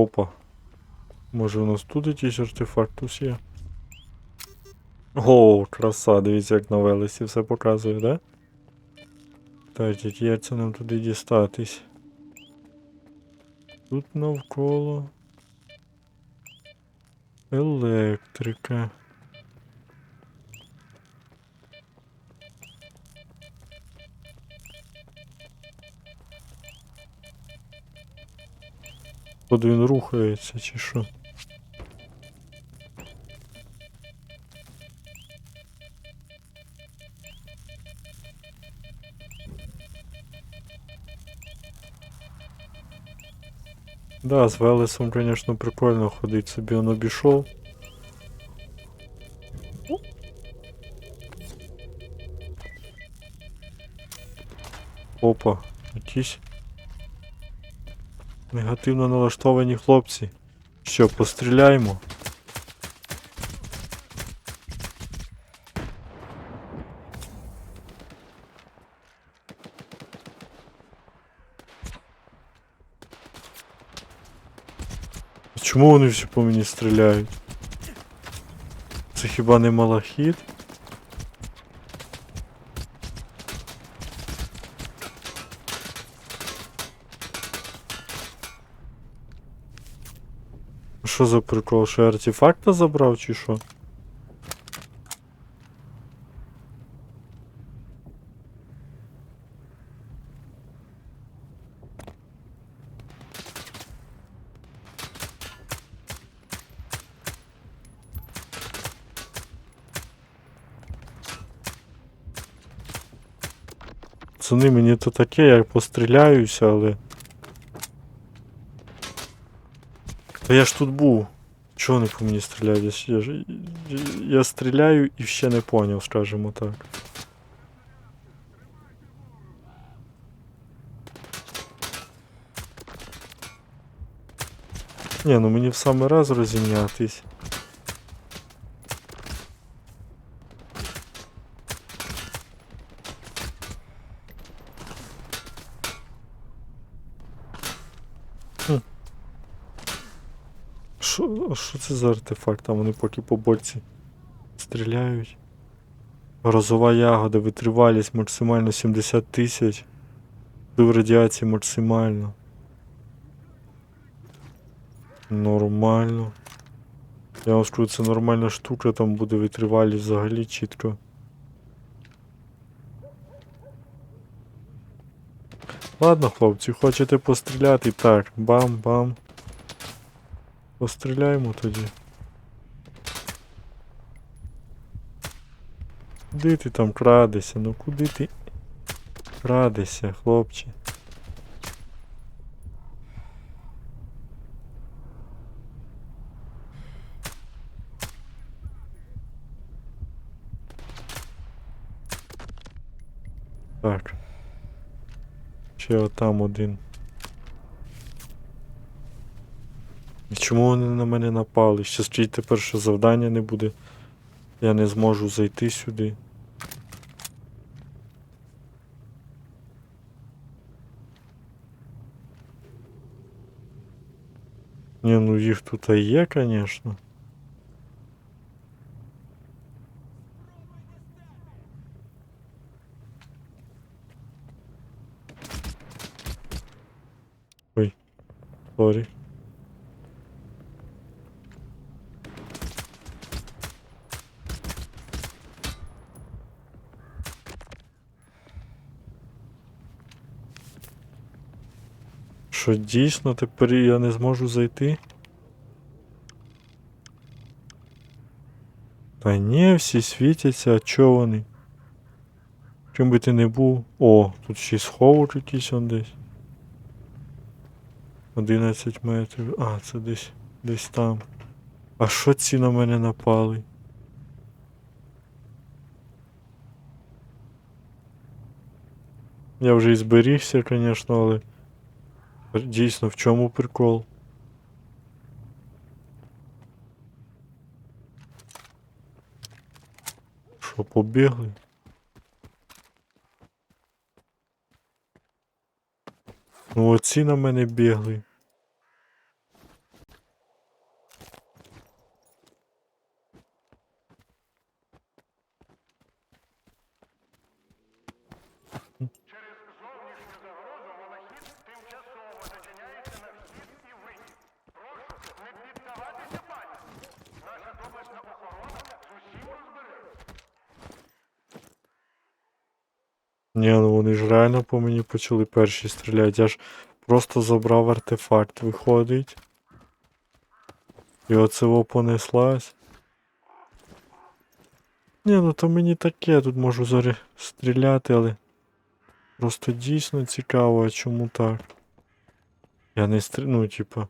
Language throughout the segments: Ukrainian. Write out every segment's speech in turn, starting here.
Опа. Може у нас тут якийсь артефактус є? О, краса, дивіться, як на велесі все показує, да? Так, як яйця нам туди дістатись. Тут навколо. Електрика. От він рухається чи що? Да, з Велесом, конечно, прикольно ходить, собі он обійшов. Опа, якісь Негативно налаштовані хлопці. Що, постріляємо? Чому вони всі по мені стріляють? Це хіба не малахіт? Що за прикол? Що я артефакта забрав чи що? Пацани, мені то таке, я постріляюся, але. Та я ж тут був. Чого вони по мені стріляють? Я, ж- я, ж- я, я стріляю і ще не поняв, скажімо так. Ні, ну мені в самий раз розім'ятись. Що, це за артефакт? Там вони поки по бочці стріляють. Грозова ягода, витривалість максимально 70 тисяч. Вплив радіації максимально. Нормально. Я вам скажу, це нормальна штука, там буде витривалість взагалі чітко. Ладно, хлопці, хочете постріляти? Так, бам-бам. Постріляємо тоді. Куди ти там крадешся? Ну куди ти крадешся, хлопче? Так. Ще отам один. І чому вони на мене напали? Ще стоїть тепер, що завдання не буде. Я не зможу зайти сюди. Ні, ну їх тут і є, звісно. Ой, сорі. Що дійсно тепер я не зможу зайти? Та ні, всі світяться, а чо вони? Чим би ти не був. О, тут ще й сховок якийсь он десь. 11 метрів. А, це десь десь там. А що ці на мене напали? Я вже і зберігся, звісно, але. Дійсно, в чому прикол? Що, побігли? Ну оці на мене бігли. Ні, ну вони ж реально по мені почали перші стріляти. Я ж просто забрав артефакт, виходить. І оце понеслась. Ні, ну то мені таке, я тут можу зараз стріляти, але. Просто дійсно цікаво, а чому так? Я не стрі... ну, типа.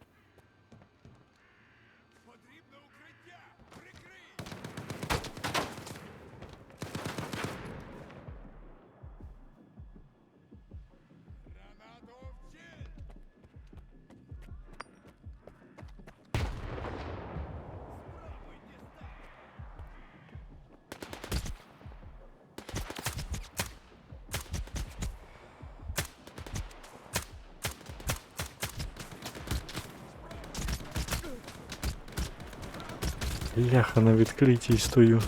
Ляха на відкритій стою.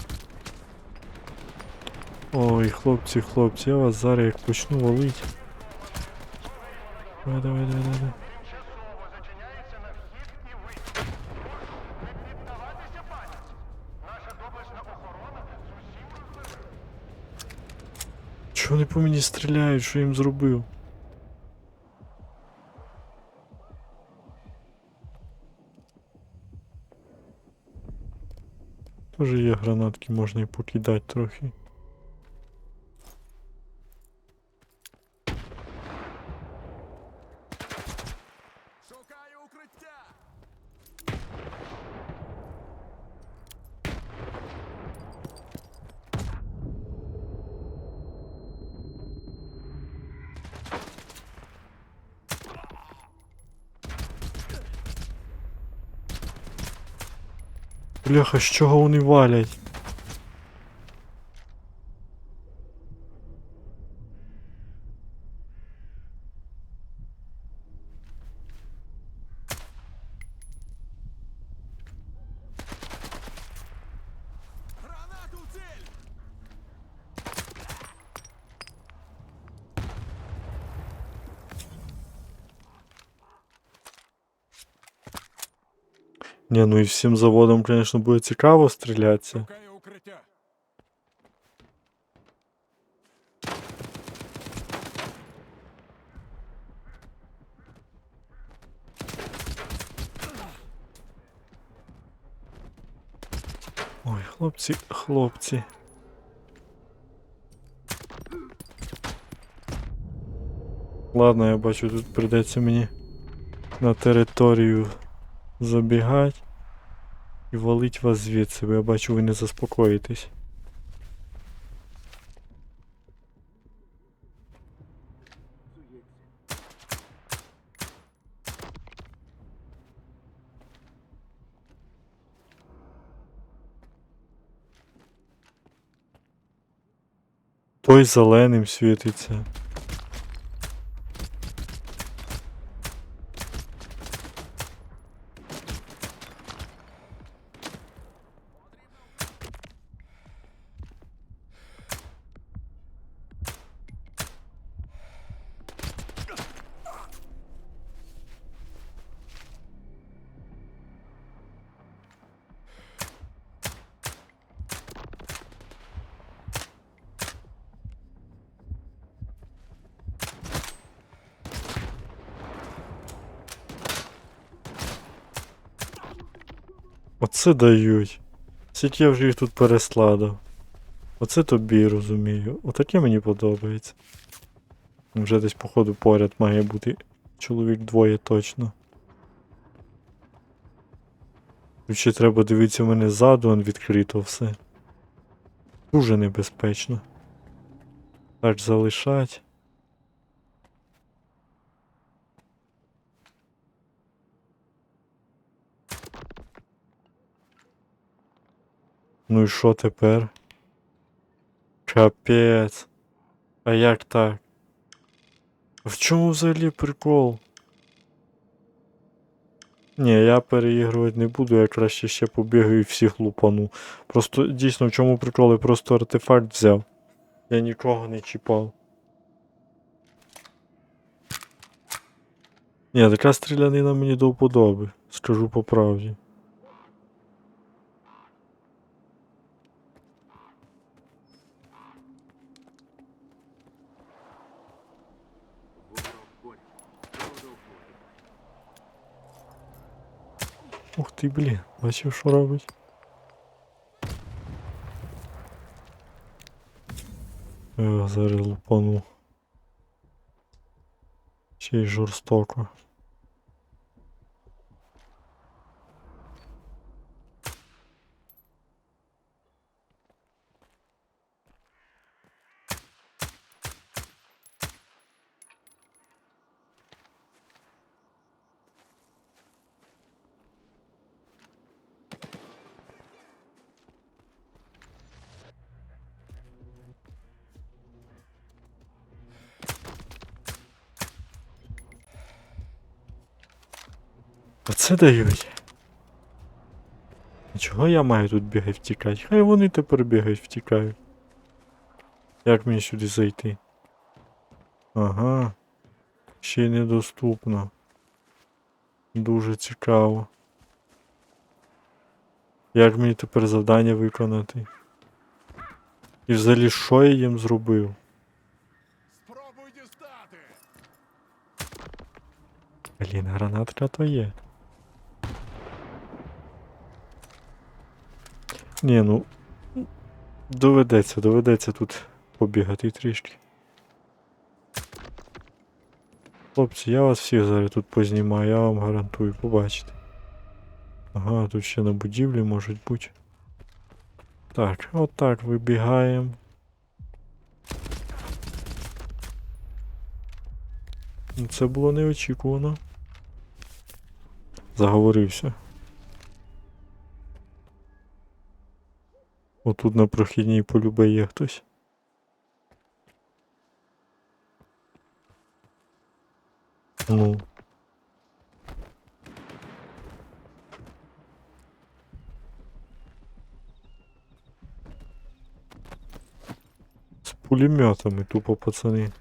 Ой, хлопці, хлопці, я вас зараз як почну валить. Давай, давай, давай, давай. Чого вони по мені стріляють? Що їм зробив? Гранатки, можна і покидати трохи. Бляха, з чого вони валять? Ні, ну і всім заводом, звісно, буде цікаво стрілятися. Ой, хлопці, хлопці. Ладно, я бачу, тут прийдеться мені на територію забігати і валить вас звідси, бо я бачу, ви не заспокоїтесь. Той зеленим світиться. Оце дають. Скільки я вже їх тут перескладав. Оце тобі розумію. Отаке мені подобається. Вже десь, походу, поряд має бути чоловік двоє точно. Тут ще треба дивитися в мене ззаду, он відкрито все. Дуже небезпечно. Так залишать. Ну і що тепер? Капець. А як так? В чому взагалі прикол? Ні, я переігрувати не буду, я краще ще побігаю і всіх лупану. Просто дійсно в чому прикол, я просто артефакт взяв. Я нікого не чіпав. Ні, така стрілянина мені до вподоби, скажу по правді. Ух ти, блін, бачив, що робить. Зараз лупану. Ще й. Оце дають. Чого я маю тут бігати втікати? Хай вони тепер бігають втікають. Як мені сюди зайти? Ага. Ще й недоступно. Дуже цікаво. Як мені тепер завдання виконати? І взагалі що я їм зробив? Спробуй дістати. Блін, гранатка то є. Ні, ну. Доведеться, доведеться тут побігати трішки. Хлопці, я вас всіх зараз тут познімаю, я вам гарантую, побачите. Ага, тут ще на будівлі можуть бути. Так, отак вибігаємо. Це було неочікувано. Заговорився. Отут на прохідній полюбе є хтось. Ну. З пулеметами тупо пацани.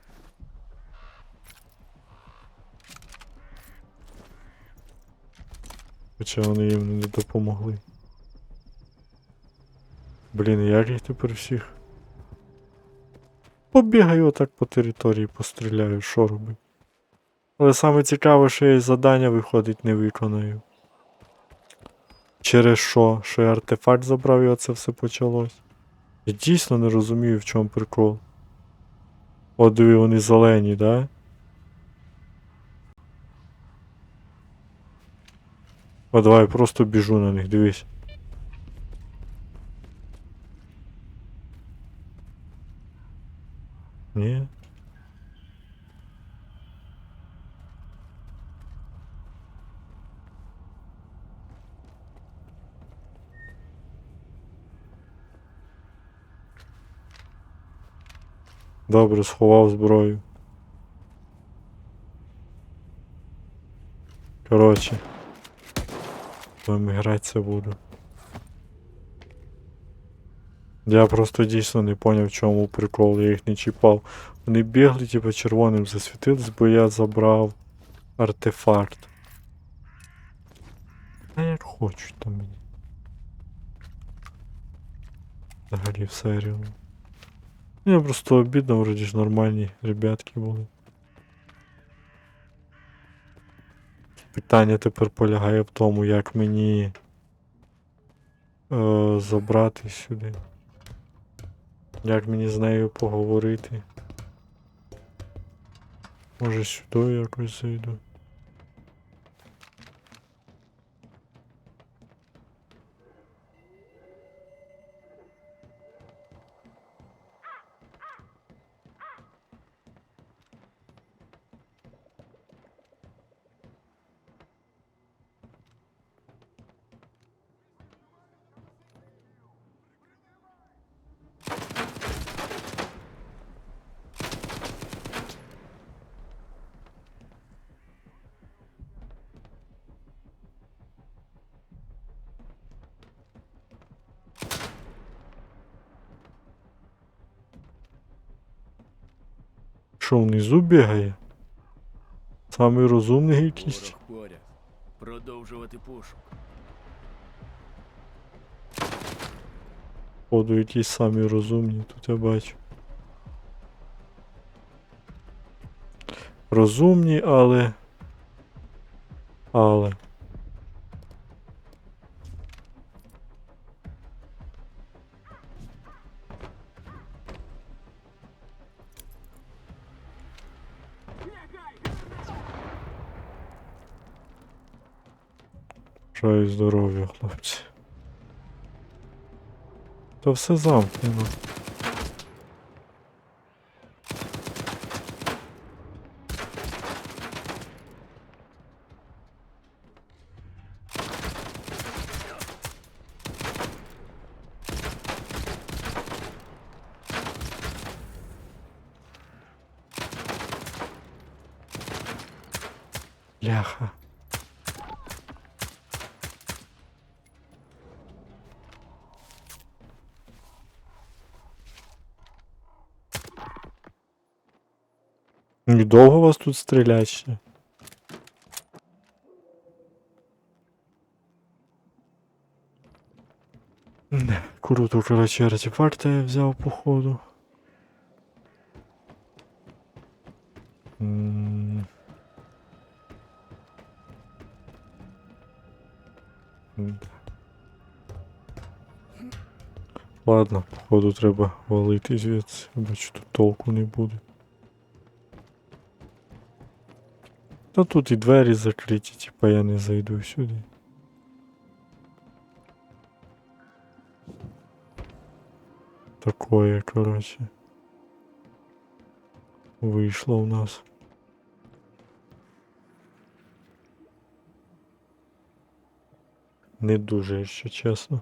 Хоча вони їм не допомогли. Блін, як їх тепер всіх? Побігаю отак по території, постріляю, що робить. Але саме цікаве, що я і завдання виходить не виконаю. Через що? Що я артефакт забрав і оце все почалось. Я дійсно не розумію, в чому прикол. От диви, вони зелені, да? О, давай просто біжу на них, дивись. Ні. Добре, сховав зброю. Коротше. Гратися буду. Я просто дійсно не поняв, в чому прикол, я їх не чіпав. Вони бігли, типу, червоним засвітились, бо я забрав артефакт. А як хочуть там мені. Взагалі все рівно. Я просто обідно, вроді ж нормальні ребятки були. Питання тепер полягає в тому, як мені е, забрати сюди. Як мені з нею поговорити. Може сюди якось зайду. Що внизу бігає? Самий розумний якийсь. Поряд. Продовжувати пошук. Походу якісь самі розумні, тут я бачу. Розумні, але. Але. Бажаю здоров'я, хлопці. Та все замкнено. Ляха. І довго вас тут стрілять ще? Круто, коротше, артефакти я взяв походу. Ладно, походу треба валити звідси, бачу тут толку не буде. Та тут і двері закриті, типа я не зайду сюди. Такое, короче. Вийшло у нас. Не дуже, якщо чесно.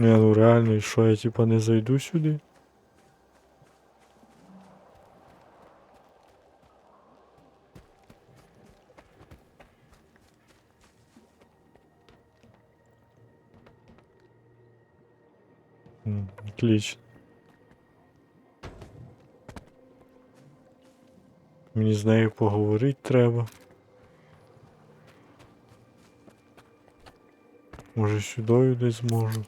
Не, ну реально, і що я типа не зайду сюди? Отлично. Мені з нею поговорити треба. Може сюди десь зможу.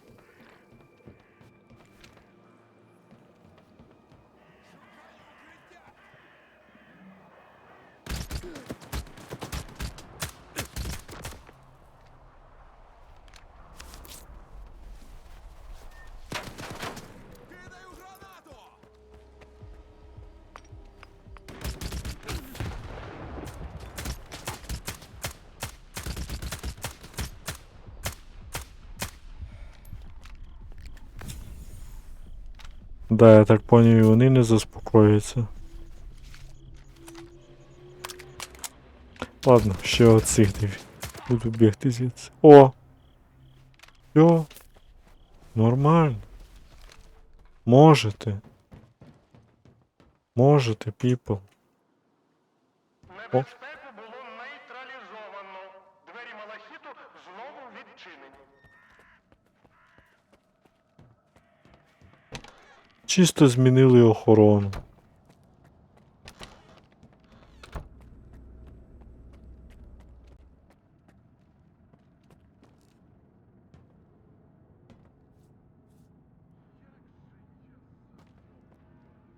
Да, я так поняв, і вони не заспокояться. Ладно, ще оцих диві. Буду бігти звідси. О! Йо! Нормально. Можете. Можете, піпл. Небезпеку Чисто змінили охорону.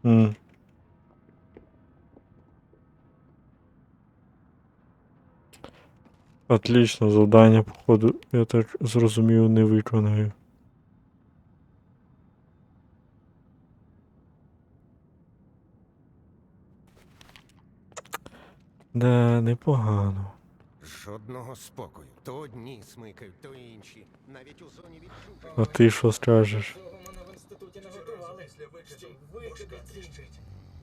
М. Отлично, завдання, походу, я так зрозумів, не виконаю. Да, непогано. Жодного спокою. То одні смикають, то інші. Навіть у зоні відчуження. А ти що скажеш? Мене в інституті не готували. Після мушка тріщить.